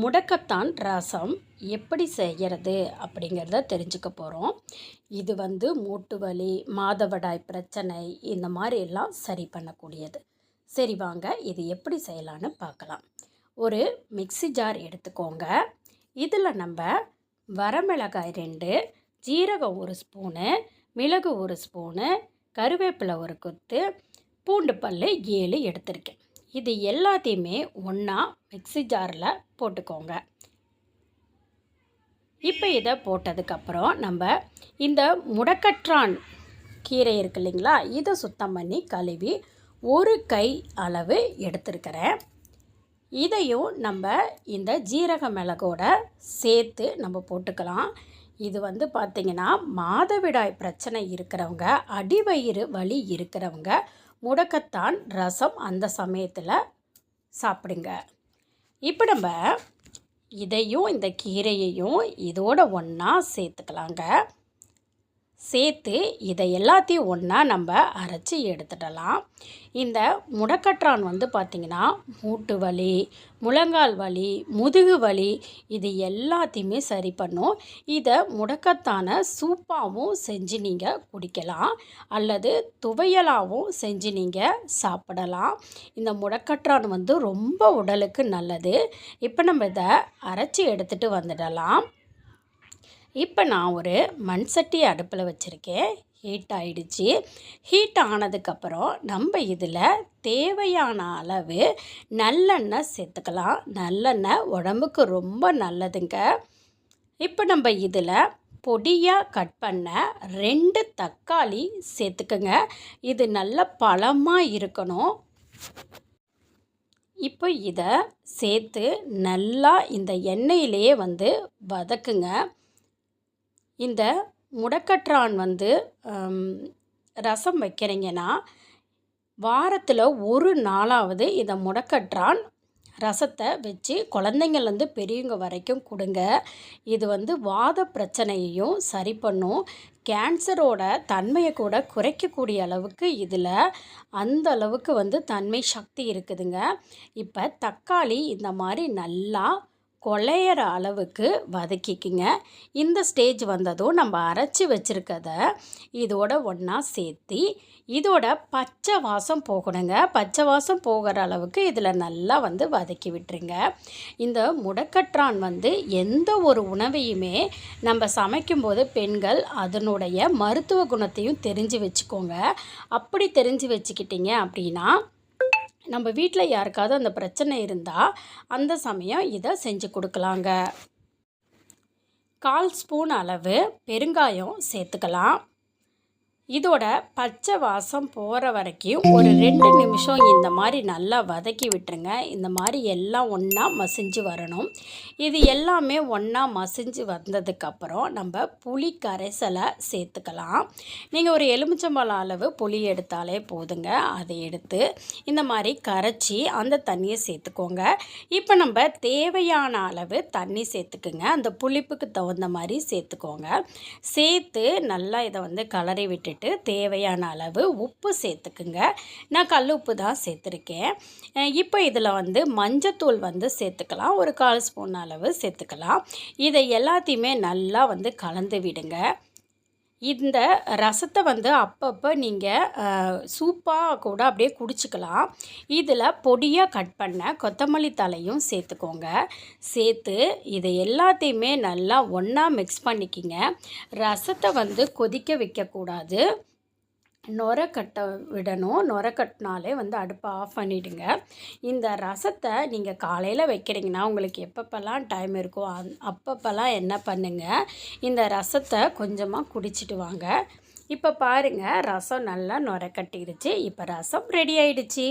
முடக்கத்தான் ரசம் எப்படி செய்கிறது அப்படிங்கிறத தெரிஞ்சுக்க போகிறோம் இது வந்து மூட்டு வலி மாதவிடாய் பிரச்சனை இந்த மாதிரி எல்லாம் சரி பண்ணக்கூடியது. சரி வாங்க இது எப்படி செய்யலான்னு பார்க்கலாம். ஒரு மிக்ஸி ஜார் எடுத்துக்கோங்க. இதில் நம்ம வரமிளகாய் ரெண்டு ஜீரகம் ஒரு ஸ்பூனு மிளகு ஒரு ஸ்பூனு கருவேப்பிலை ஒரு கொத்து பூண்டு பல் ஏழு எடுத்திருக்கேன். இது எல்லாத்தையுமே ஒன்றா மிக்ஸி ஜாரில் போட்டுக்கோங்க. இப்போ இதை போட்டதுக்கப்புறம் நம்ம இந்த முடக்கற்றான் கீரை இருக்கு இல்லைங்களா இதை சுத்தம் பண்ணி கழுவி ஒரு கை அளவு எடுத்துருக்கிறேன். இதையும் நம்ம இந்த ஜீரக மிளகோட சேர்த்து நம்ம போட்டுக்கலாம். இது வந்து பார்த்திங்கன்னா மாதவிடாய் பிரச்சனை இருக்கிறவங்க அடிவயிறு வலி இருக்கிறவங்க முடக்கத்தான் ரசம் அந்த சமயத்தில் சாப்பிடுங்க. இப்போ நம்ம இதையும் இந்த கீரையையும் இதோட ஒன்றா சேர்த்துக்கலாங்க. சேர்த்து இதை எல்லாத்தையும் ஒன்றா நம்ம அரைச்சி எடுத்துடலாம். இந்த முடக்கற்றான் வந்து பார்த்திங்கன்னா மூட்டு வலி முழங்கால் வலி முதுகு வலி இது எல்லாத்தையுமே சரி பண்ணும். இதை முடக்கத்தான சூப்பாகவும் செஞ்சு நீங்கள் குடிக்கலாம். அல்லது துவையலாகவும் செஞ்சு நீங்கள் சாப்பிடலாம். இந்த முடக்கற்றான் வந்து ரொம்ப உடலுக்கு நல்லது. இப்போ நம்ம இதை அரைச்சி எடுத்துகிட்டு வந்துடலாம். இப்போ நான் ஒரு மண் சட்டி அடுப்பில் வச்சுருக்கேன். ஹீட் ஆகிடுச்சு ஹீட் ஆனதுக்கப்புறம் நம்ம இதில் தேவையான அளவு நல்லெண்ணெய் சேர்த்துக்கலாம். நல்லெண்ணெய் உடம்புக்கு ரொம்ப நல்லதுங்க. இப்போ நம்ம இதில் பொடியாக கட் பண்ண ரெண்டு தக்காளி சேர்த்துக்கோங்க. இது நல்ல பழமாக இருக்கணும். இப்போ இதை சேர்த்து நல்லா இந்த எண்ணெயிலேயே வந்து வதக்குங்க. இந்த முடக்கற்றான் வந்து ரசம் வைக்கிறீங்கன்னா வாரத்தில் ஒரு நாளாவது இந்த முடக்கற்றான் ரசத்தை வச்சு குழந்தைங்கள்லேருந்து பெரியவங்க வரைக்கும் கொடுங்க. இது வந்து வாத பிரச்சனையையும் சரி பண்ணும். கேன்சரோட தன்மையை கூட குறைக்கக்கூடிய அளவுக்கு இதில் அந்த அளவுக்கு வந்து தன்மை சக்தி இருக்குதுங்க. இப்போ தக்காளி இந்த மாதிரி நல்லா கொலையிற அளவுக்கு வதக்கிக்குங்க. இந்த ஸ்டேஜ் வந்ததும் நம்ம அரைச்சி வச்சுருக்கத இதோட ஒன்றா சேர்த்தி இதோட பச்சை வாசம் போகணுங்க. பச்சை வாசம் போகிற அளவுக்கு இதில் நல்லா வந்து வதக்கி விட்டுருங்க. இந்த முடக்கற்றான் வந்து எந்த ஒரு உணவையுமே நம்ம சமைக்கும்போது பெண்கள் அதனுடைய மருத்துவ குணத்தையும் தெரிஞ்சு வச்சுக்கோங்க. அப்படி தெரிஞ்சு வச்சுக்கிட்டிங்க அப்படின்னா நம்ம வீட்டில் யாருக்காவது அந்த பிரச்சனை இருந்தால் அந்த சமயம் இதை செஞ்சு கொடுக்கலாங்க. கால் ஸ்பூன் அளவு பெருங்காயம் சேர்த்துக்கலாம். இதோட பச்சை வாசம் போகிற வரைக்கும் ஒரு ரெண்டு நிமிஷம் இந்த மாதிரி நல்லா வதக்கி விட்டுருங்க. இந்த மாதிரி எல்லாம் ஒன்றா மசிஞ்சு வரணும். இது எல்லாமே ஒன்றா மசிஞ்சு வந்ததுக்கப்புறம் நம்ம புளி கரைசலை சேர்த்துக்கலாம். நீங்கள் ஒரு எலுமிச்சம்பழம் அளவு புளி எடுத்தாலே போதுங்க. அதை எடுத்து இந்த மாதிரி கரைச்சி அந்த தண்ணியை சேர்த்துக்கோங்க. இப்போ நம்ம தேவையான அளவு தண்ணி சேர்த்துக்குங்க. அந்த புளிப்புக்கு தகுந்த மாதிரி சேர்த்துக்கோங்க. சேர்த்து நல்லா இதை வந்து கலரி விட்டு விட்டுட்டு தேவையான அளவு உப்பு சேர்த்துக்குங்க. நான் கல் உப்பு தான் சேர்த்துருக்கேன். இப்போ இதில் வந்து மஞ்சத்தூள் வந்து சேர்த்துக்கலாம். ஒரு கால் ஸ்பூன் அளவு சேர்த்துக்கலாம். இதை எல்லாத்தையுமே நல்லா வந்து கலந்து விடுங்க. இந்த ரசத்தை வந்து அப்பப்போ நீங்கள் சூப்பாக கூட அப்படியே குடிச்சிக்கலாம். இதில் பொடியாக கட் பண்ண கொத்தமல்லி தலையும் சேர்த்துக்கோங்க. சேர்த்து இதை எல்லாத்தையுமே நல்லா ஒன்றா மிக்ஸ் பண்ணிக்கிங்க. ரசத்தை வந்து கொதிக்க வைக்கக்கூடாது. நுர கட்ட விடணும். நுர கட்டினாலே வந்து அடுப்பை ஆஃப் பண்ணிவிடுங்க இந்த ரசத்தை நீங்கள் காலையில் வைக்கிறீங்கன்னா உங்களுக்கு எப்பப்பெல்லாம் டைம் இருக்கோ அந் அப்பப்பெல்லாம் என்ன பண்ணுங்கள் இந்த ரசத்தை கொஞ்சமாக குடிச்சிட்டு வாங்க. இப்போ பாருங்கள் ரசம் நல்லா நுர கட்டிடுச்சு. இப்போ ரசம் ரெடி ஆயிடுச்சு.